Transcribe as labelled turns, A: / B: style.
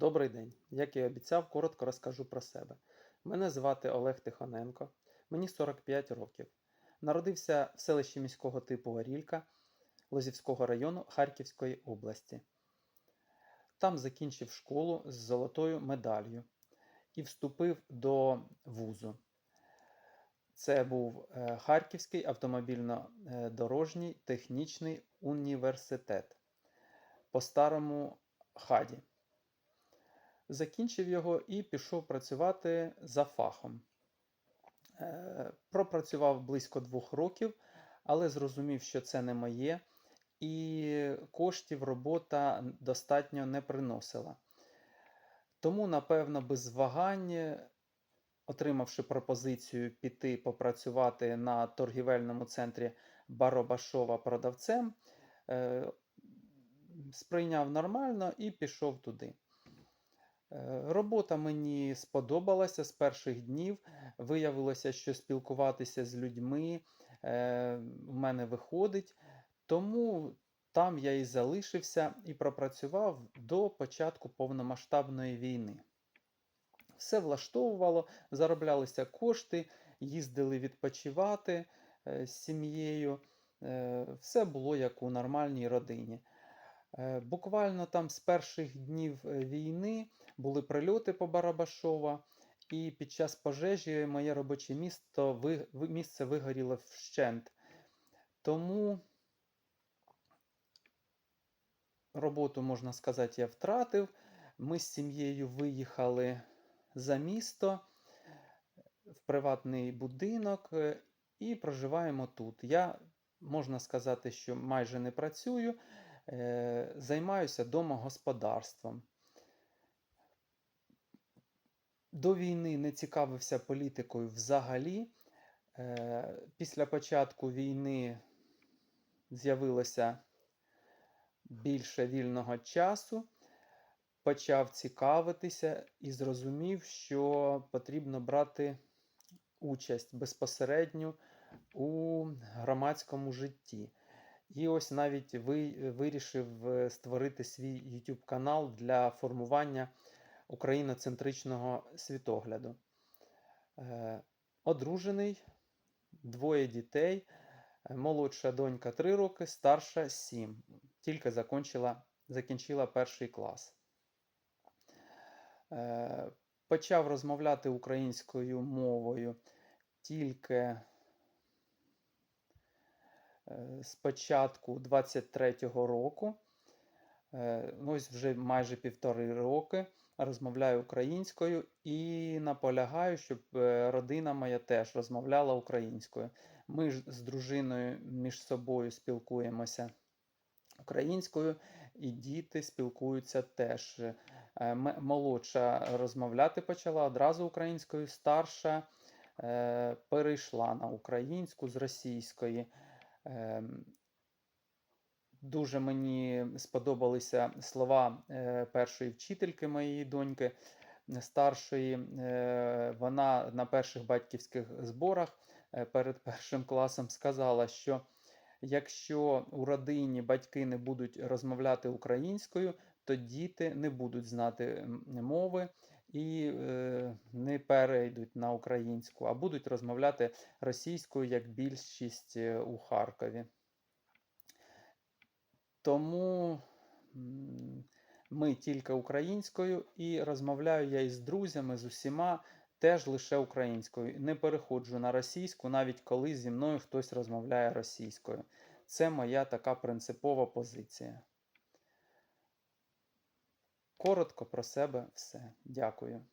A: Добрий день. Як і обіцяв, коротко розкажу про себе. Мене звати Олег Тихоненко, мені 45 років. Народився в селищі міського типу Орілька Лозівського району Харківської області. Там закінчив школу з золотою медаллю і вступив до вузу. Це був е, Харківський автомобільно-дорожній технічний університет по старому хаді закінчив його і пішов працювати за фахом. Е, Пропрацював близько двох років, але зрозумів, що це не моє, і коштів робота достатньо не приносила. Тому, напевно, без вагань, отримавши пропозицію піти попрацювати на торгівельному центрі Баробашова продавцем, е, сприйняв нормально і пішов туди. Е, Робота мені сподобалася з перших днів. Виявилося, що спілкуватися з людьми е, в мене виходить. Тому там я і залишився і пропрацював до початку повномасштабної війни. Все влаштовувало, зароблялися кошти, їздили відпочивати е, з сім'єю. Все було як у нормальній родині. Е, Буквально там з перших днів е, війни були прильоти по Барабашова, і під час пожежі моє робоче місто, місце вигоріло вщент. Тому роботу, можна сказати, я втратив. Ми з сім'єю виїхали за місто в приватний будинок е, і проживаємо тут. Я можна сказати, що майже не працюю, займаюся домогосподарством. До війни не цікавився політикою взагалі. Е, Після початку війни з'явилося більше вільного часу, почав цікавитися і зрозумів, що потрібно брати участь безпосередньо у громадському житті. І ось навіть ви, вирішив е, створити свій YouTube канал для формування україноцентричного світогляду. Е, Одружений, двоє дітей, е, молодша донька 3 роки, старша 7. Тільки закінчила, закінчила перший клас. Е, Почав розмовляти українською мовою тільки е, з початку 23-го року. Е, ну, Ось вже майже півтори роки розмовляю українською і наполягаю, щоб е, родина моя теж розмовляла українською. Ми ж з дружиною між собою спілкуємося українською, і діти спілкуються теж. Е, Молодша розмовляти почала одразу українською, старша е, перейшла на українську з російської. Ем, Дуже мені сподобалися слова е, першої вчительки моєї доньки старшої. Е, Вона на перших батьківських зборах е, перед першим класом сказала, що якщо у родині батьки не будуть розмовляти українською, то діти не будуть знати мови перейдуть на українську, а будуть розмовляти російською, як більшість е, у Харкові. Тому ми тільки українською і розмовляю я із друзями, з усіма теж лише українською. Не переходжу на російську, навіть коли зі мною хтось розмовляє російською. Це моя така принципова позиція. Коротко про себе все. Дякую.